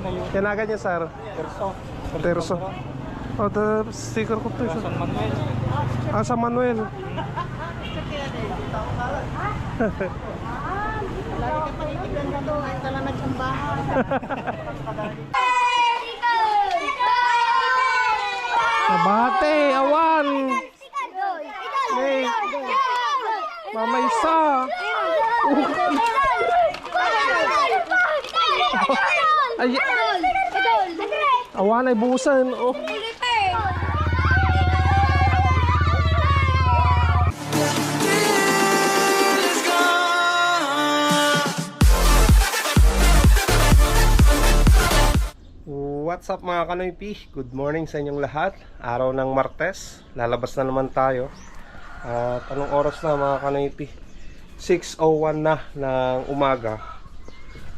na yun. Tinagan niya, sir. Perso. Terso. Oh, the sticker ko to. San Manuel. Ah, San Manuel. Lagi ka panitignan ka doon. Ay, tala nagsambahan. Nabate, awan. Hey, mama isa. Ay, awan ay busan. Oh. What's up mga kanoypi? Good morning sa inyong lahat. Araw ng Martes. Lalabas na naman tayo. At anong oras na mga kanoypi? 6.01 na ng umaga.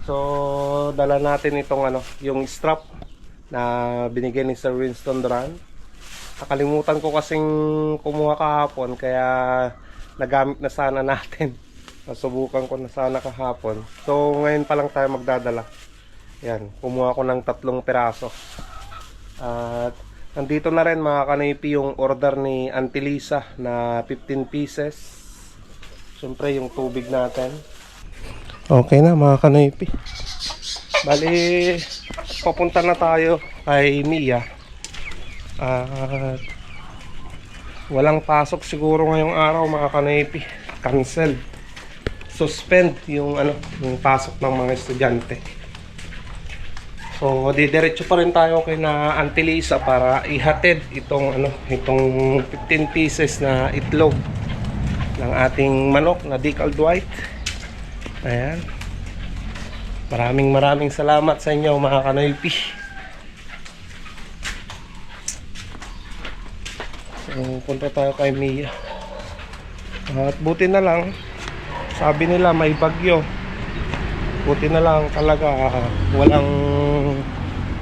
So, dala natin itong ano, yung strap na binigay ni Sir Winston Duran. Nakalimutan ko kasing kumuha kahapon kaya nagamit na sana natin. Nasubukan ko na sana kahapon. So, ngayon pa lang tayo magdadala. Yan, kumuha ko ng tatlong piraso. At nandito na rin mga kanipi yung order ni Auntie Lisa na 15 pieces. Siyempre yung tubig natin. Okay na mga kanipi. Bali, papunta na tayo kay Mia. At walang pasok siguro ngayong araw mga kanipi. Cancel. Suspend yung ano, yung pasok ng mga estudyante. So, didiretso pa rin tayo kay na Auntie Lisa para ihatid itong ano, itong 15 pieces na itlog ng ating manok na decal white. Ayan. Maraming maraming salamat sa inyo mga kanoypi. So, punta tayo kay Mia. At buti na lang, sabi nila may bagyo. Buti na lang talaga ah, walang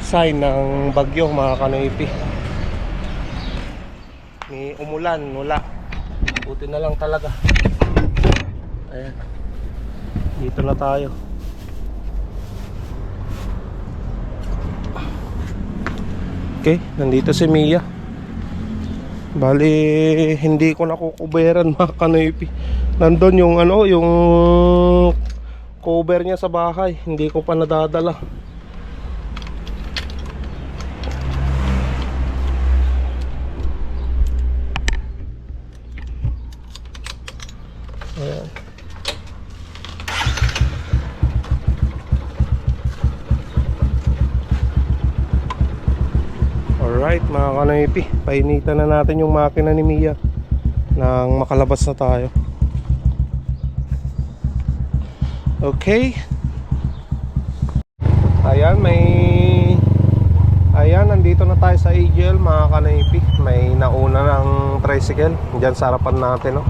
sign ng bagyo mga kanoipi. May umulan, wala. Buti na lang talaga. Ayan. Dito na tayo. Okay, nandito si Mia. Bali, hindi ko nakukuberan mga kanoipi. Nandun yung ano, yung cover niya sa bahay hindi ko pa nadadala Ayan. Alright kanoipi Painitan na natin yung makina ni Mia Nang makalabas na tayo Okay. Ayan, may... Ayan, nandito na tayo sa Eagle, mga kanaypi. May nauna ng tricycle. Diyan sa harapan natin, no?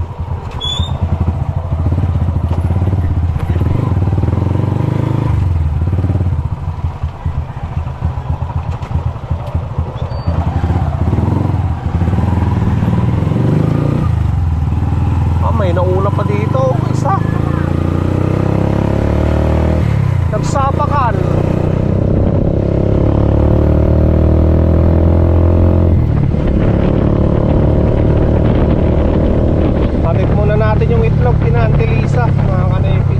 Ah, may nauna pa dito. Isa. Nagsapakan. Hatid muna natin yung itlog kina Auntie Lisa, mga kanepi.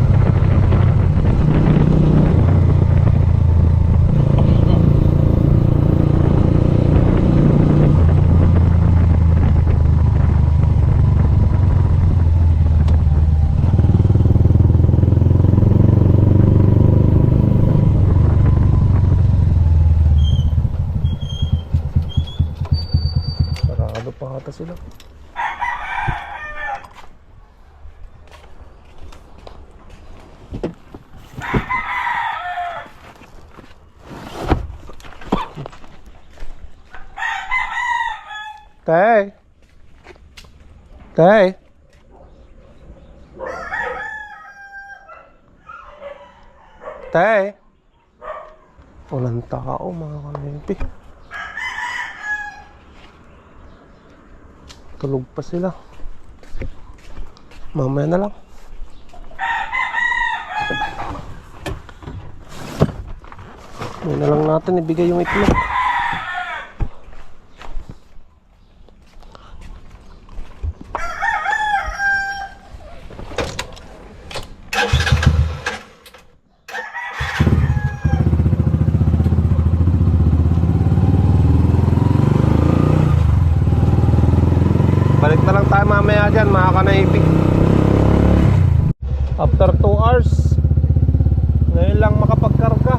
Sarado pa ata sila. Tay. Tay. Tay. Walang tao mga kanipi. Tulog pa sila. Mamaya na lang. Yun na lang natin ibigay yung itlog. Balik na lang tayo mamaya dyan mga kanaipig. After 2 hours Ngayon lang makapagkarga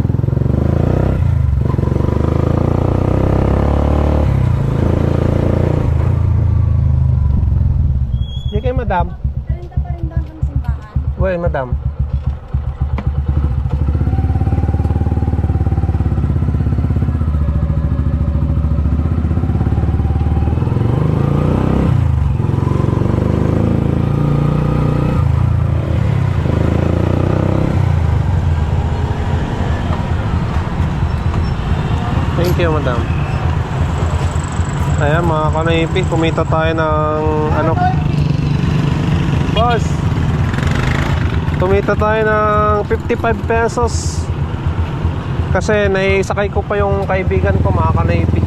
Hindi kay madam? Karinta pa rin daw kami simbahan. Uy madam Thank you, madam. Ayan, mga kanaypi, kumita tayo ng ano? Boss, kumita tayo ng 55 pesos. Kasi naisakay ko pa yung kaibigan ko, mga kanaypi.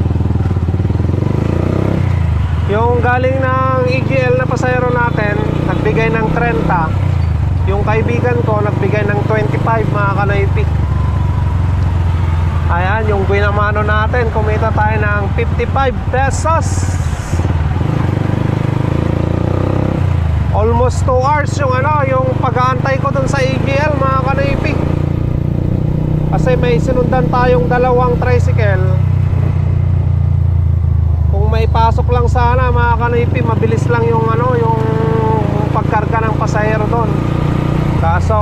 Yung galing ng EGL na pasayro natin, nagbigay ng 30. Yung kaibigan ko, nagbigay ng 25, mga kanaypi. Ayan, yung binamano natin, kumita tayo ng 55 pesos. Almost 2 hours yung ano, yung pag-aantay ko dun sa AGL, mga kanipi. Kasi may sinundan tayong dalawang tricycle. Kung may pasok lang sana, mga kanipi, mabilis lang yung ano, yung pagkarga ng pasahero doon. Kaso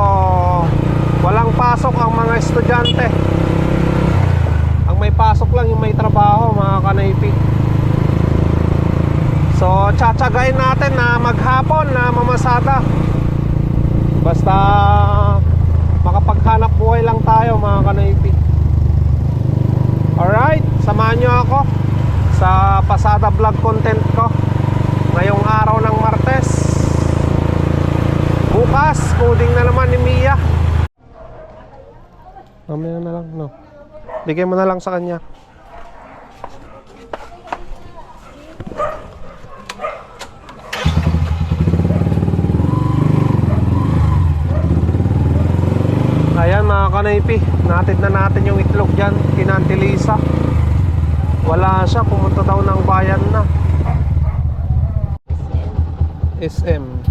walang pasok ang mga estudyante may pasok lang yung may trabaho mga kanaypi. So tsatsagain natin na maghapon na mamasada. Basta makapaghanap buhay lang tayo mga kanaypi. Alright samahan nyo ako sa pasada vlog content ko ngayong araw ng Martes. Bukas coding na naman ni Mia. Mamaya na lang no Bigay mo na lang sa kanya. Ayan mga kanaypi, natid na natin yung itlog dyan, kinantilisa. Wala siya, pumunta daw ng bayan na. SM.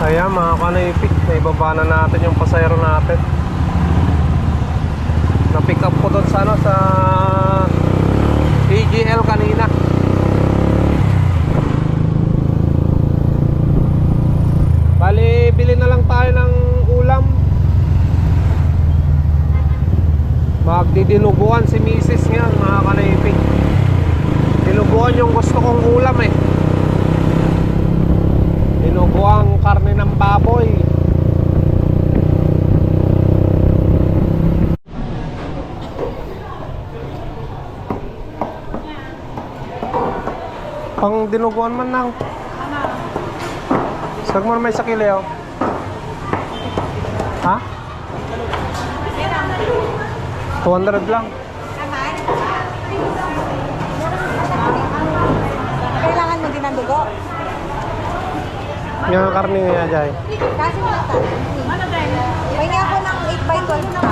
Ayan mga naibaba na natin yung pasayro natin. Na-pick up ko doon sa ano, sa AGL kanina. Bali, bili na lang tayo ng ulam. Magdidinuguan si Mrs. ngayon mga kanaypik. Dinuguan yung gusto kong ulam eh. Dinuguang karne ng baboy. Pang dinuguan man lang. Sag mo may sakilyo. Ha? 200 lang. Kailangan mo din ng dugo. Yung karne niya, Jai. Kasi mo ito. Pahingi ako ng 8 by 12 na.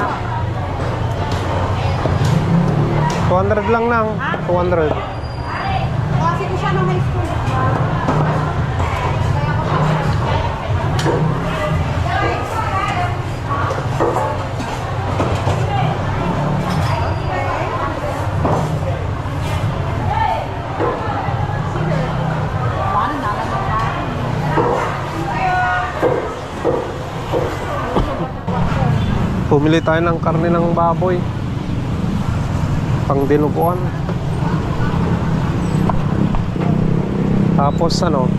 200 lang nang. 200. Pumili tayo ng karne ng baboy. Pang dinuguan. Tapos ano,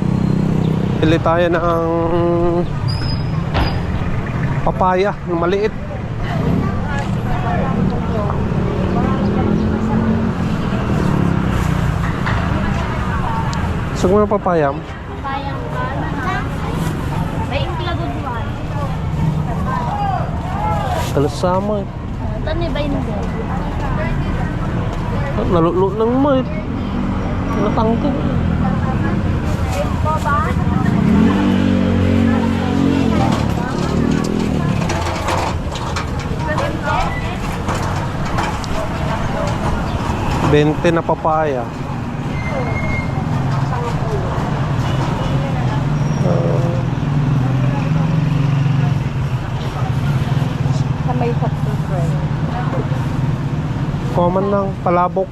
Bili tayo ng papaya na maliit. Gusto mo ng papaya? Sayang ka na. May implaguduan. Talasama eh. Tani ba yun din? Nalulo ng mo eh. Natangkad. Bente na papaya. Sa may hot friend. Common lang, palabok.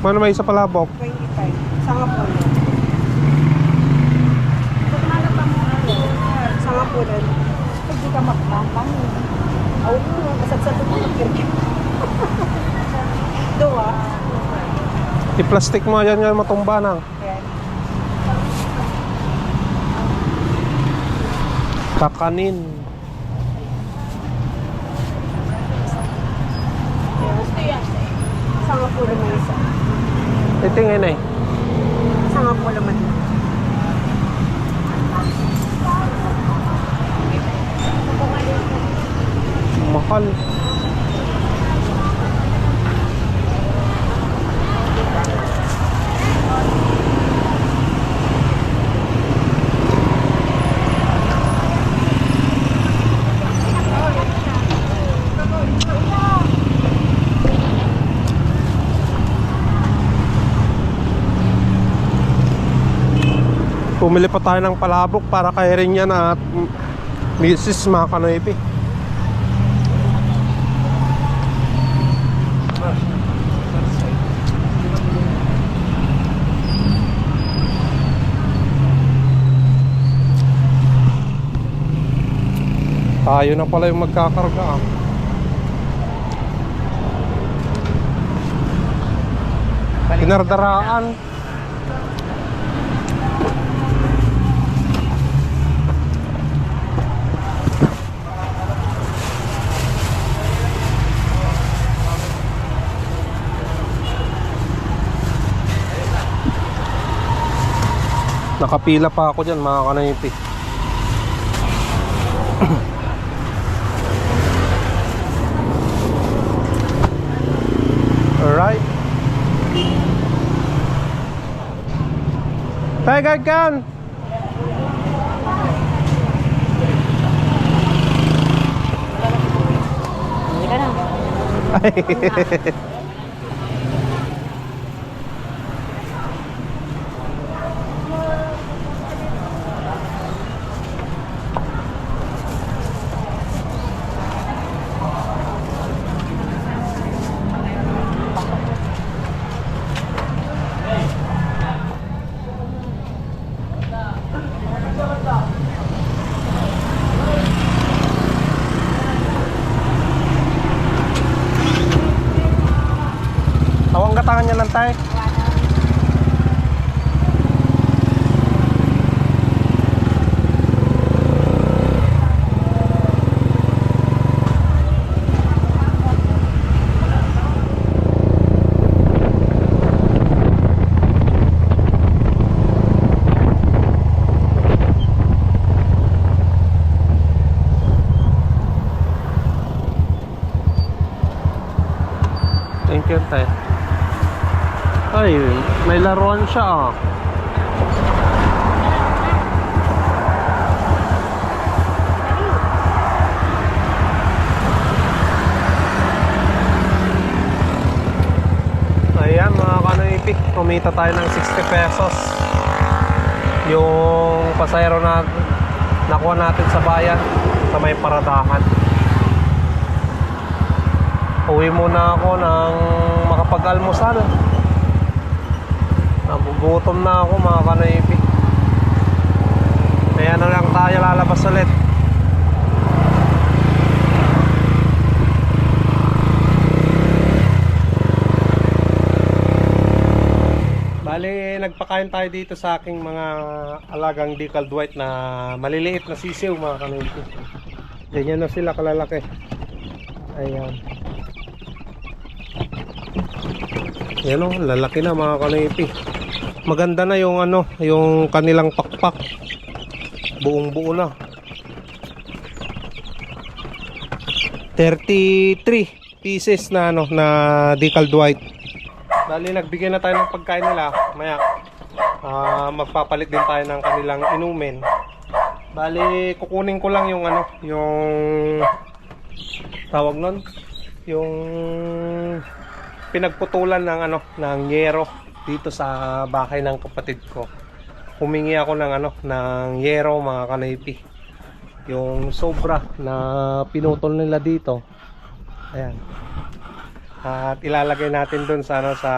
Ano may isa palabok? 25. Sanga po na. Sanga po na. Hindi ka magpapang. Oo, kasat-sat mo magkirkip. Doa. I-plastic mo yan yan matumba na. Ayan. Kakanin. Sanga po naman isa. Titingin eh. Sanga po naman. Mahal. Pumili pa tayo ng palabok para kay rin yan at Mrs. mga kanoypi. Tayo na pala yung magkakarga ah. Pinardaraan. Nakapila pa ako dyan mga kanaypi. Alright. Tiger can. Hindi tayo. Thank you, tayo. Ay, may laruan siya ah. Ayan mga kanoipik, kumita tayo ng 60 pesos. Yung pasayro na nakuha natin sa bayan sa may paradahan. Uwi muna ako ng makapag-almusal. Nagugutom na ako mga kanaypi. Kaya na lang tayo lalabas ulit. Bali, nagpa magpapakain tayo dito sa aking mga alagang decal white na maliliit na sisiw mga kanoypi. Ganyan na sila kalalaki. Ayan. Yan o, lalaki na mga kanoypi. Maganda na yung ano, yung kanilang pakpak. Buong buo na. 33 pieces na ano na decal white. Bali nagbigay na tayo ng pagkain nila. Maya ah, magpapalit din tayo ng kanilang inumin. Bali kukunin ko lang yung ano, yung tawag nun, yung pinagputulan ng ano, ng yero dito sa bahay ng kapatid ko. Humingi ako ng ano, ng yero mga kanaypi. Yung sobra na pinutol nila dito. Ayan. At ilalagay natin doon sa ano sa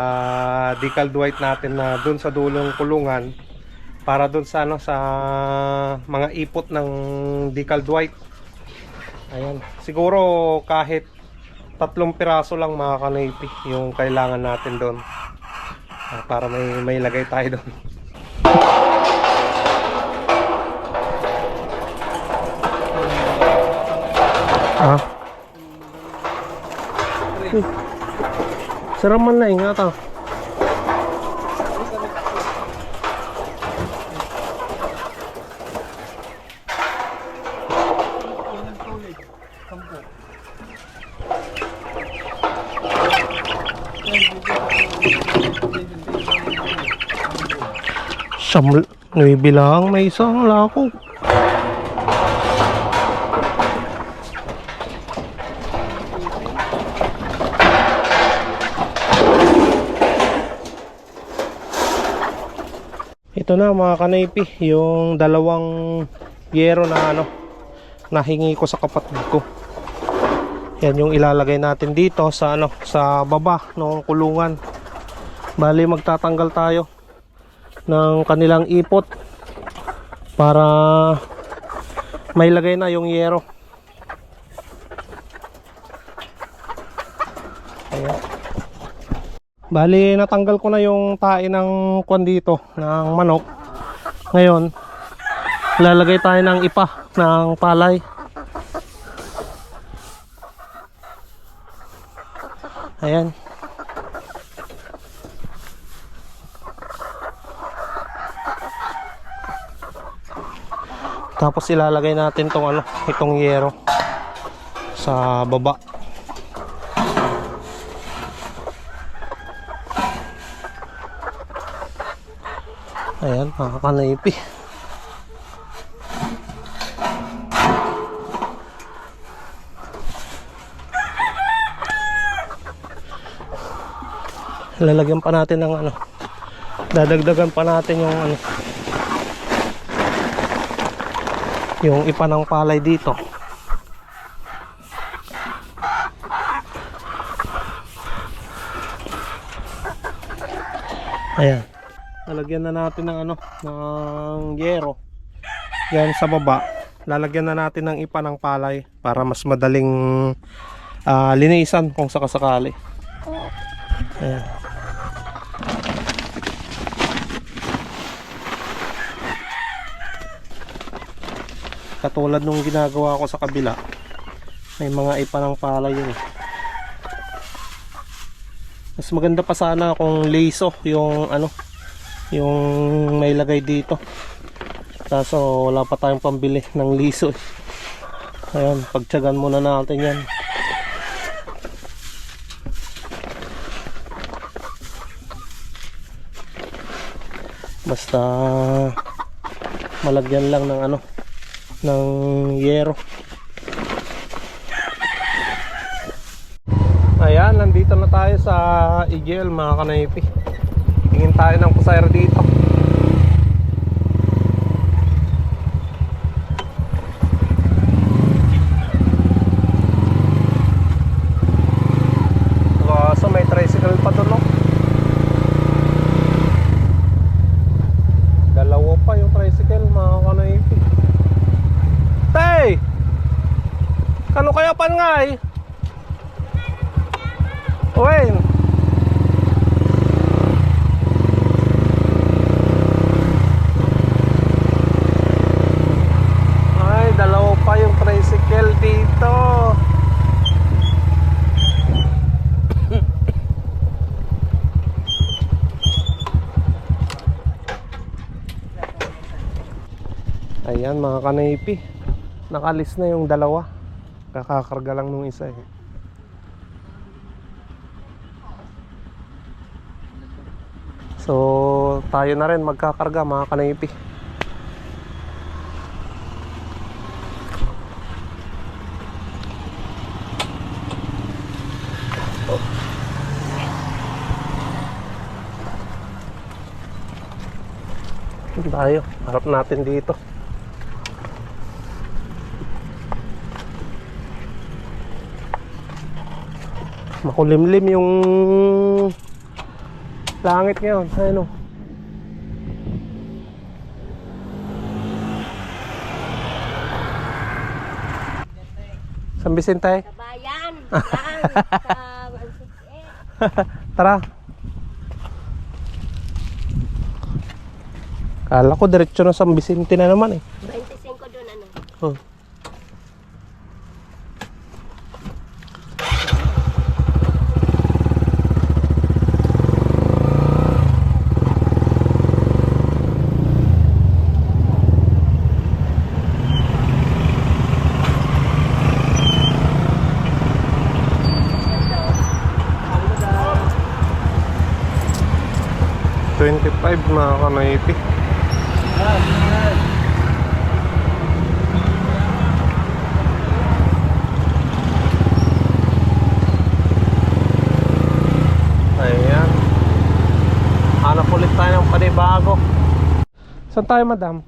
decal white natin na doon sa dulong kulungan para doon sa ano sa mga ipot ng decal white. Ayan. Siguro kahit tatlong piraso lang mga kanaypi yung kailangan natin doon. Ah, para may may lagay tayo doon. Ah. Sarap man na ingat Siyam, nuibi lang, may isang lako. Ito na mga kanaypi, yung dalawang yero na ano, nahingi ko sa kapatid ko. Yan yung ilalagay natin dito sa ano, sa baba ng kulungan. Bali magtatanggal tayo ng kanilang ipot para may lagay na yung yero. Ayan. Bali, natanggal ko na yung tae ng kwan dito, ng manok. Ngayon, lalagay tayo ng ipa ng palay. Ayan. Tapos ilalagay natin tong ano, itong yero sa baba. Ayan, mga kanaypi. Lalagyan pa natin ng ano. Dadagdagan pa natin yung ano. Yung ipa palay dito. Ayan. Lalagyan na natin ng ano, ng yero. Yan sa baba. Lalagyan na natin ng ipa palay para mas madaling ah, linisan kung sakasakali. Ayan. Katulad nung ginagawa ko sa kabila. May mga ipa ng palay yun. Mas maganda pa sana kung liso yung ano, yung may lagay dito. Kaso wala pa tayong pambili ng liso. eh. Ayan, pagtyagan muna natin yan. Basta malagyan lang ng ano, ng yero. Ayan, nandito na tayo sa Igel mga kanaypi. Tingin tayo ng pusayro dito. Kaso may tricycle pa doon, no? Dalawa pa yung tricycle, mga kanaypi. Tay! Kano kaya pan nga eh? Uy! Ayan mga kanaypi. Nakalis na yung dalawa. Kakakarga lang nung isa eh. So, tayo na rin magkakarga mga kanaypi. Dito tayo. Harap natin dito. Makulimlim yung langit ngayon. Ayun o. San Vicente? Kabayan. Lang. Sa 168. Tara. Kala ko diretso na San Vicente na naman eh. 25 doon ano. Oh. Twenty-five mga kanaypi. Ayan. Hanap ulit tayo ng panibago. Saan tayo, madam?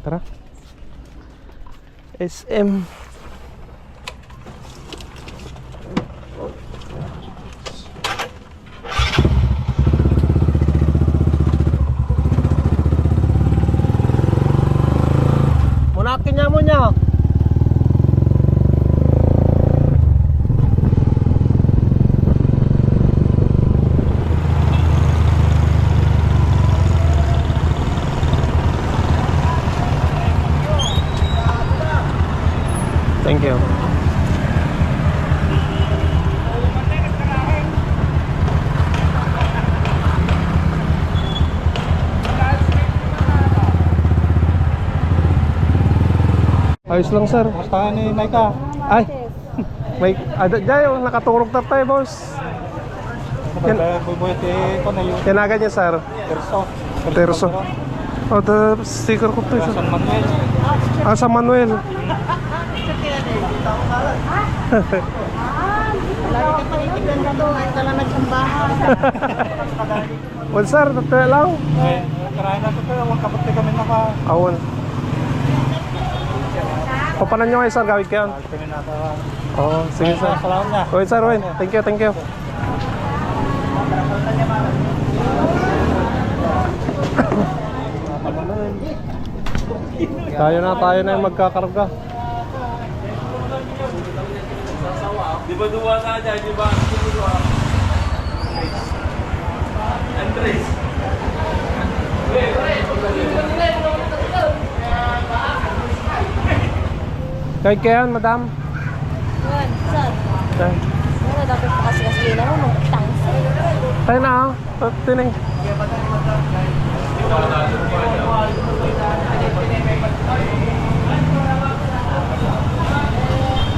Tara. SM. Munakin niya mo niya. Thank you. Ayos lang sir. Kumusta ni Maika? Ay. May ada dyan nakaturog na tayo boss. Yan. Bubuyot eh, ko na yun. Tinaga niya sir. Perso. Perso. Oh, the sticker ko to. San Manuel. Ah, sa Manuel. Lagi ka panitignan ka doon. Ay, tala nagsambahan. Well sir, tataya lang. Eh, karayan na ito huwag kapatid kami naka... Awon. Papanan nyo kayo sir, gawin kayo. Oo, oh, sige sir. Salamat na. Okay sir, Wayne. Thank you, thank you. tayo na, tayo na yung magkakarga. Di ba duwa na dyan? Di ba? Di ba duwa? Andres. Kahit kayan, madam. Yun, sir. Tayo Ano dapat pa kasi kasi yun ako magtang. tayo na ah. Tining.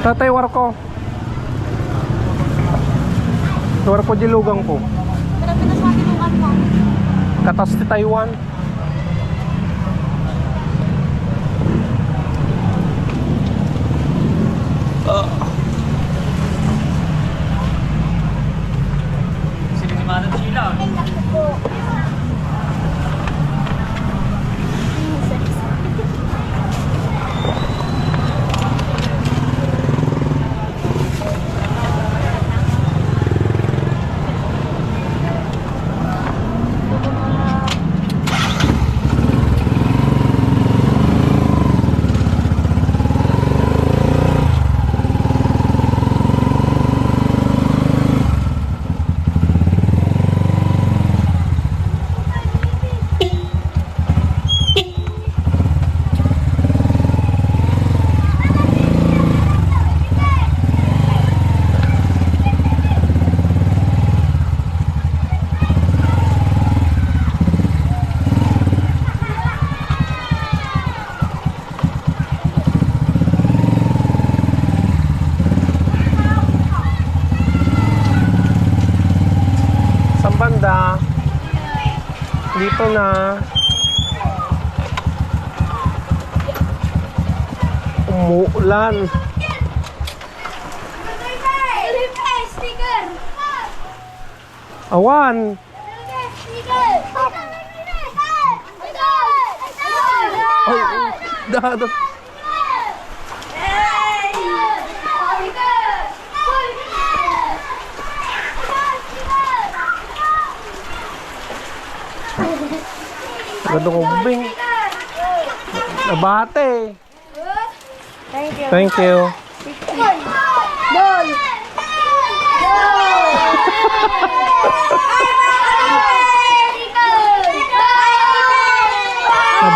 Tatay war ko. War ko dilugang ko. Pero pinaswati mo kan mo. Katas ti Taiwan. Sino si Madam Sheila? Ay, naku po. hangin ah. Umuulan. Awan. Ay, dada. Ganda kong bing. Nabate. Thank you. Thank you. Ball!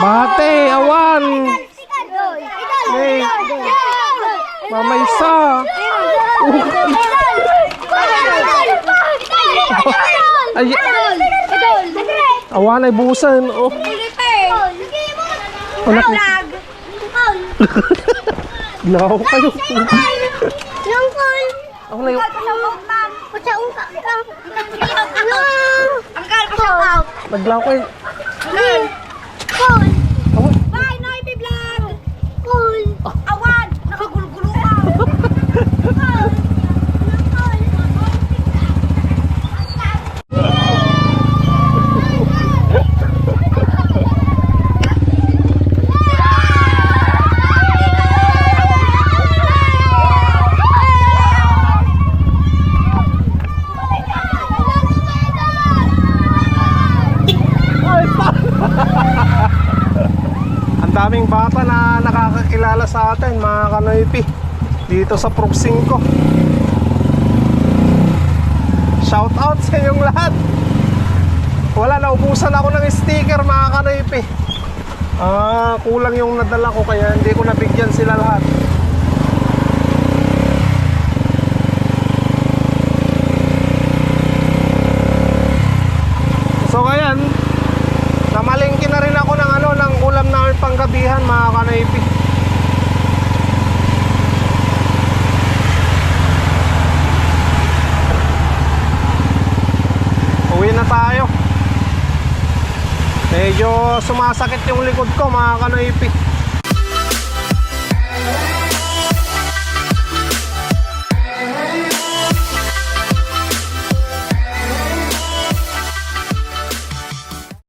Nabate, awan. Hey, Mama Isa. Ay, awan ay busan. Oh, anak mo. Naw kayo. Yung call! Ako na yung naglaw kayo. Call! Awan. Bye, Noy, vlog! Call! Awan! Nakagulgulo ka! Ang daming bata na nakakakilala sa atin, mga kanoypi. Dito sa Prog 5. Shout out sa inyong lahat. Wala, naubusan ako ng sticker, mga kanoypi. Ah, kulang yung nadala ko kaya hindi ko nabigyan sila lahat. So ayan, Namalingki na rin ako ng ano ng namin panggabihan mga kanoipi. Uwi na tayo. Medyo sumasakit yung likod ko mga kanoipi.